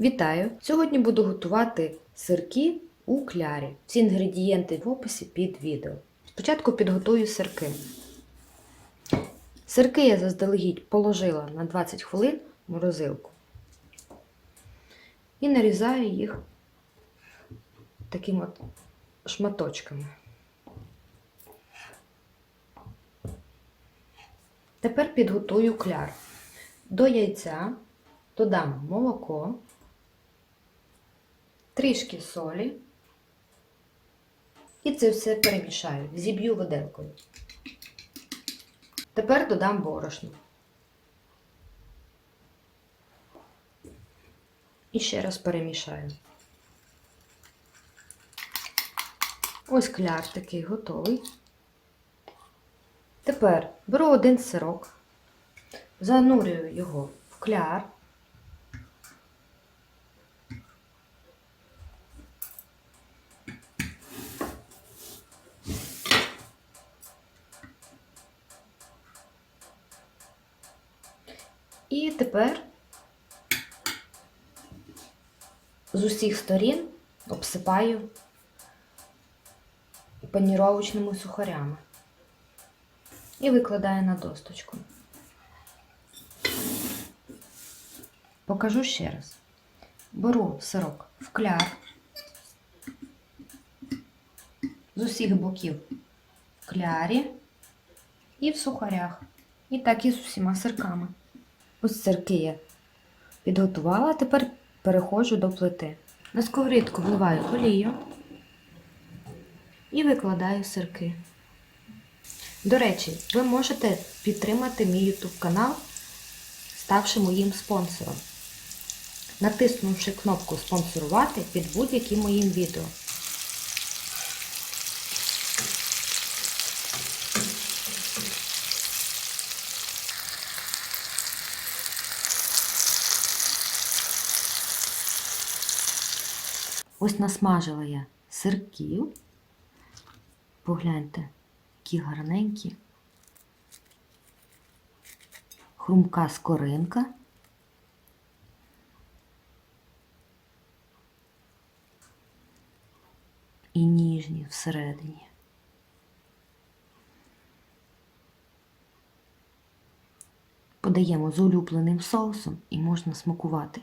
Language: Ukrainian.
Вітаю! Сьогодні буду готувати сирки у клярі. Всі інгредієнти в описі під відео. Спочатку підготую сирки. Сирки я заздалегідь положила на 20 хвилин в морозилку і нарізаю їх такими от шматочками. Тепер підготую кляр. До яйця додам молоко, трішки солі і це все перемішаю, зіб'ю виделкою. Тепер додам борошно. І ще раз перемішаю. Ось кляр такий готовий. Тепер беру один сирок, занурюю його в кляр. І тепер з усіх сторін обсипаю паніровочними сухарями і викладаю на досточку. Покажу ще раз. Беру сирок в кляр з усіх боків в клярі і в сухарях. І так і з усіма сирками. Ось сирки я підготувала, тепер переходжу до плити. На сковорідку вливаю олію і викладаю сирки. До речі, ви можете підтримати мій YouTube канал, ставши моїм спонсором, натиснувши кнопку спонсорувати під будь-яким моїм відео. Ось насмажила я сирків. Погляньте, які гарненькі. Хрумка скоринка. І ніжні всередині. Подаємо з улюбленим соусом і можна смакувати.